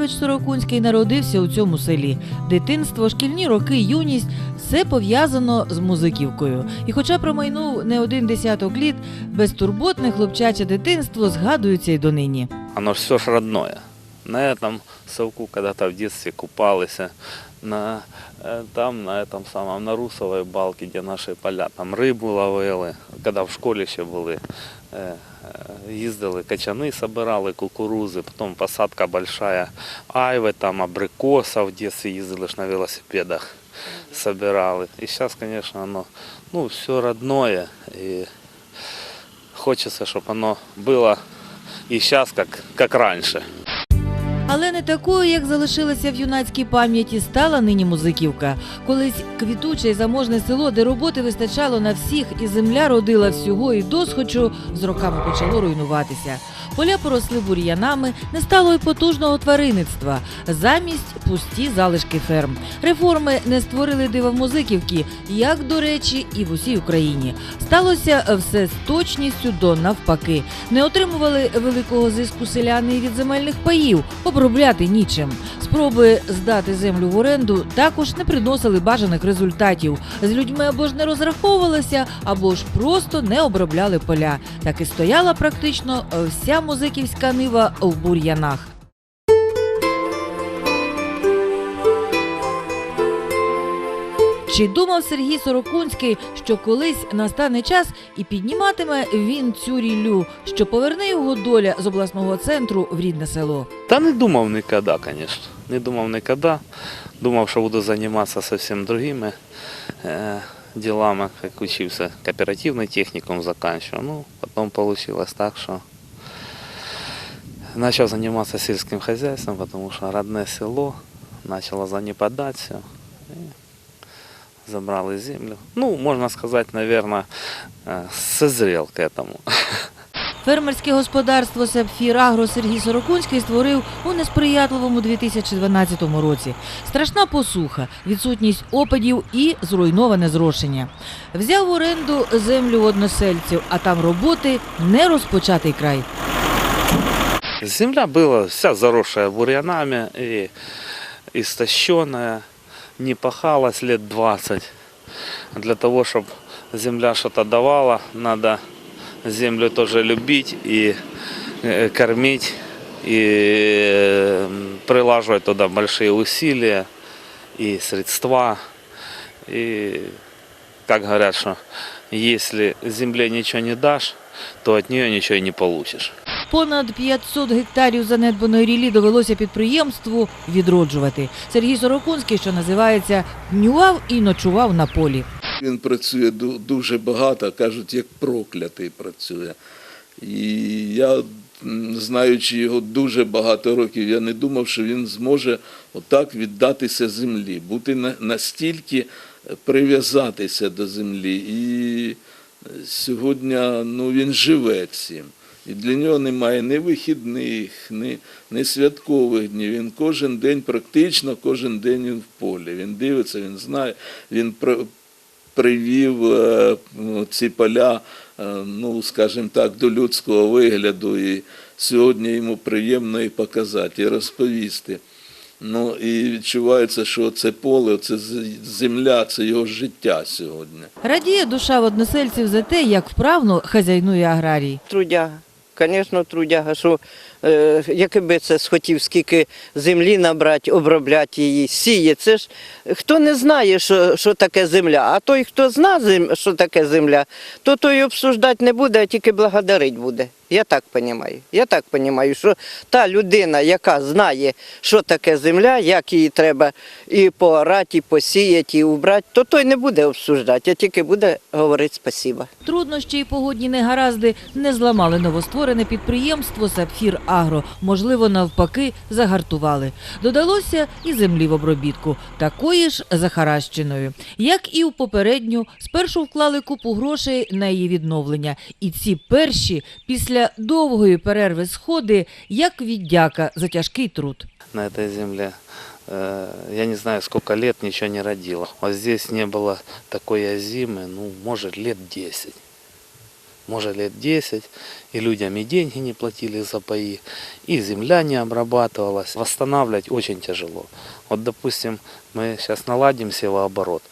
Сергій Сорокунський народився у цьому селі. Дитинство, шкільні роки, юність все пов'язано з музиківкою. І хоча промайнув не один десяток літ, безтурботне хлопчаче дитинство згадується й донині. Воно все ж родне. На цьому совку коли-то в дитинстві купались, на, э, там, на этом самом, на Русовой балке, где наши поля, там рыбу ловили, когда в школі ще були. Е, е, Їздили, качани собирали, кукурузи, потім посадка большая айви, там абрикоса в детстве їздили ж на велосипедах, собирали. І зараз, конечно, оно, ну, все родное, і хочеться, щоб воно було і зараз, як, як раніше. Але не такою, як залишилася в юнацькій пам'яті, стала нині музиківка. Колись квітуче й заможне село, де роботи вистачало на всіх, і земля родила всього і досхочу, з роками почало руйнуватися. Поля поросли бур'янами, не стало й потужного тваринництва. Замість пусті залишки ферм. Реформи не створили дива в музиківки, як до речі, і в усій Україні. Сталося все з точністю до навпаки. Не отримували великого зиску селяни від земельних паїв, обробляти нічим. Спроби здати землю в оренду також не приносили бажаних результатів. З людьми або ж не розраховувалися, або ж просто не обробляли поля. Так і стояла практично вся музиківська нива в бур'янах. Чи думав Сергій Сорокунський, що колись настане час і підніматиме він цю ріллю, що поверне його доля з обласного центру в рідне село? Та не думав ніколи, звісно. Не думав ніколи. Думав, що буду займатися зовсім другими е, ділами, як учився кооперативний технікум закінчив. Ну, потім вийшло так, що почав займатися сільським хозяйством, тому що родне село почало занепадати все. І забрали землю. Ну, можна сказати, мабуть, созрел к этому. Фермерське господарство Сапфір Агро Сергій Сорокунський створив у несприятливому 2012 році. Страшна посуха, відсутність опадів і зруйноване зрошення. Взяв в оренду землю односельців, а там роботи не розпочатий край. Земля была вся заросшая бурьянами и истощенная, не пахалась лет 20. Для того, чтобы земля что-то давала, надо землю тоже любить и э, кормить, и прилаживать туда большие усилия и средства. И как говорят, что если земле ничего не дашь, то от нее ничего и не получишь. Понад 500 гектарів занедбаної рілі довелося підприємству відроджувати. Сергій Сорокунський, що називається, днював і ночував на полі. Він працює дуже багато, кажуть, як проклятий працює. І я, знаючи його дуже багато років, я не думав, що він зможе отак віддатися землі, бути настільки прив'язатися до землі. І е, сьогодні ну, він живе цим. І для нього немає ні вихідних, ні, ні святкових днів. Він кожен день, практично кожен день він в полі. Він дивиться, він знає, він привів е, ну, ці поля, е, ну, скажімо так, до людського вигляду. І сьогодні йому приємно і показати, і розповісти. Ну, і відчувається, що це поле, це земля, це його життя сьогодні. Радіє душа в односельців за те, як вправно хазяйнує аграрій. Трудяга. Звісно, трудяга, що е, якби це схотів, скільки землі набрати, обробляти її, сіє. Це ж хто не знає, що, що таке земля, а той, хто знає, що таке земля, то той обсуждати не буде, а тільки благодарить буде. Я так розумію. Я так розумію, що та людина, яка знає, що таке земля, як її треба і поорати, і посіяти, і убрати, то той не буде обсуждати, а тільки буде говорити спасіба. Труднощі і погодні негаразди не зламали новостворене підприємство Сапфір Агро. Можливо, навпаки, загартували. Додалося і землі в обробітку, такої ж захаращеною. Як і у попередню, спершу вклали купу грошей на її відновлення. І ці перші, після довгої перерви сходи, як віддяка за тяжкий труд. на этой земле. Э, Я не знаю, сколько лет ничего не родило. Вот здесь не было такой зимы, ну, может, лет 10. Может лет 10, и людям и деньги не платили за паи, и земля не обрабатывалась. Восстанавливать очень тяжело. Вот, допустим, мы сейчас наладим севооборот,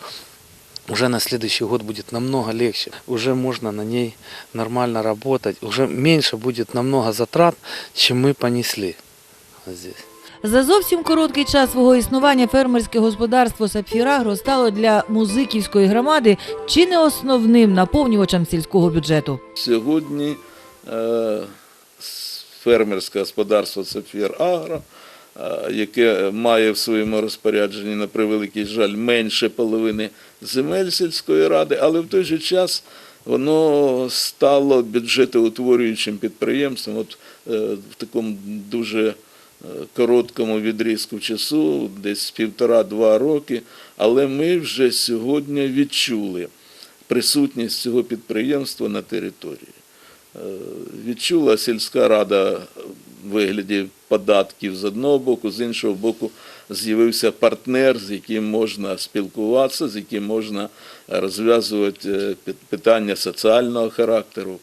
уже на следующий год будет намного легче. Уже можно на ней нормально работать. Уже меньше будет намного затрат, чем мы понесли вот здесь. За зовсім короткий час свого існування фермерське господарство Сапфірагро стало для музиківської громади чи не основним наповнювачем сільського бюджету. Сьогодні е, фермерське господарство Сапфір Агро, е, яке має в своєму розпорядженні, на превеликий жаль, менше половини земель сільської ради, але в той же час воно стало бюджетоутворюючим підприємством. От е, в такому дуже короткому відрізку часу, десь півтора-два роки, але ми вже сьогодні відчули присутність цього підприємства на території. Е, Відчула сільська рада вигляді податків з одного боку, з іншого боку, з'явився партнер, з яким можна спілкуватися, з яким можна розв'язувати е, питання соціального характеру,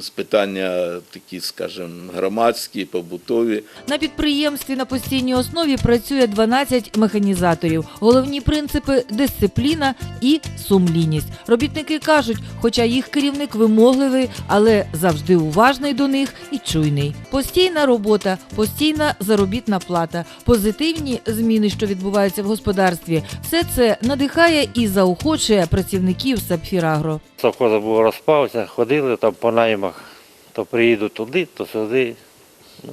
з питання такі, скажімо, громадські, побутові. На підприємстві на постійній основі працює 12 механізаторів. Головні принципи дисципліна і сумлінність. Робітники кажуть, хоча їх керівник вимогливий, але завжди уважний до них і чуйний. Постійна робота, постійна заробітна плата, позитивні зміни, що відбуваються в господарстві. Все це надихає і заохочує працівників Сапфірагро. Совхоз був розпався, ходили там по наймах, то приїду туди, то сюди. Ну,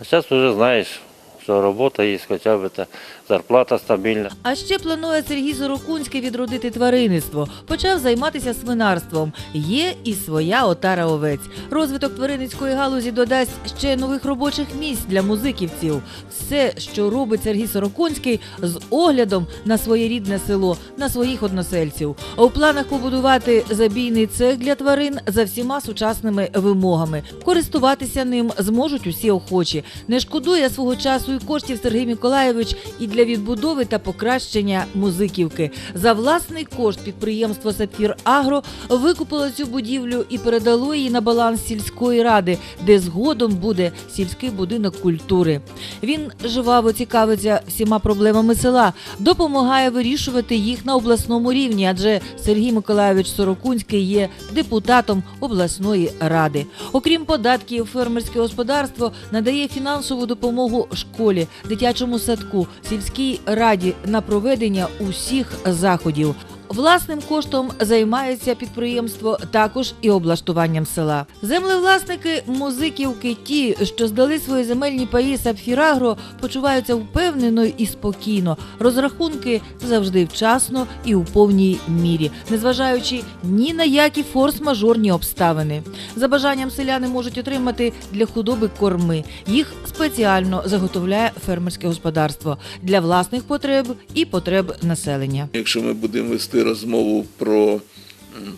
а зараз вже знаєш, що робота є, хоча б та зарплата стабільна. А ще планує Сергій Сорокунський відродити тваринництво. Почав займатися свинарством. Є і своя отара овець. Розвиток тваринницької галузі додасть ще нових робочих місць для музиківців. Все, що робить Сергій Сорокунський, з оглядом на своє рідне село, на своїх односельців. У планах побудувати забійний цех для тварин за всіма сучасними вимогами. Користуватися ним зможуть усі охочі. Не шкодує свого часу і коштів Сергій Миколаєвич і для відбудови та покращення музиківки. За власний кошт підприємство Сапфір Агро викупило цю будівлю і передало її на баланс сільської ради, де згодом буде сільський будинок культури. Він жваво цікавиться всіма проблемами села, допомагає вирішувати їх на обласному рівні, адже Сергій Миколайович Сорокунський є депутатом обласної ради. Окрім податків, фермерське господарство надає фінансову допомогу школі, дитячому садку, сільській раді на проведення усіх заходів. Власним коштом займається підприємство також і облаштуванням села. Землевласники музиківки, ті, що здали свої земельні паї Сапфірагро, почуваються впевнено і спокійно. Розрахунки завжди вчасно і у повній мірі, незважаючи ні на які форс-мажорні обставини. За бажанням селяни можуть отримати для худоби корми. Їх спеціально заготовляє фермерське господарство для власних потреб і потреб населення. Якщо ми будемо вести розмову про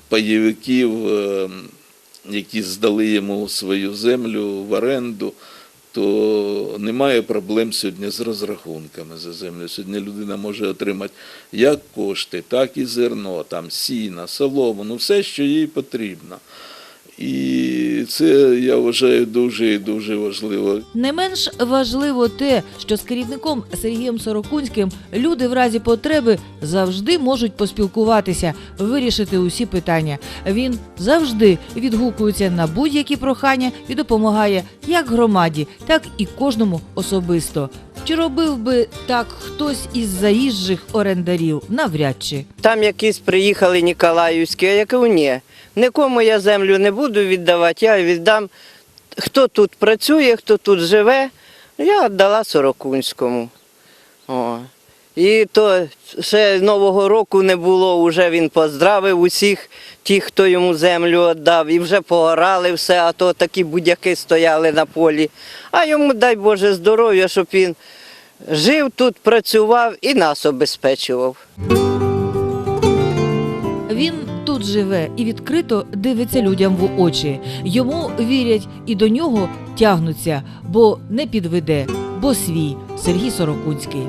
паєвиків, е, які здали йому свою землю в оренду, то немає проблем сьогодні з розрахунками за землю. Сьогодні людина може отримати як кошти, так і зерно, там сіна, солому, ну все, що їй потрібно. І це я вважаю дуже і дуже важливо. Не менш важливо те, що з керівником Сергієм Сорокунським люди в разі потреби завжди можуть поспілкуватися, вирішити усі питання. Він завжди відгукується на будь-які прохання і допомагає як громаді, так і кожному особисто. Чи робив би так хтось із заїжджих орендарів? Навряд чи. Там якісь приїхали Ніколаївські, а я кажу, ні, нікому я землю не буду віддавати, я віддам, хто тут працює, хто тут живе, я віддала Сорокунському. О. І то ще Нового року не було, вже він поздравив усіх тих, хто йому землю віддав, і вже поорали все, а то такі будяки стояли на полі. А йому дай Боже здоров'я, щоб він жив тут, працював і нас обезпечував. Він тут живе і відкрито дивиться людям в очі. Йому вірять і до нього тягнуться, бо не підведе, бо свій Сергій Сорокунський.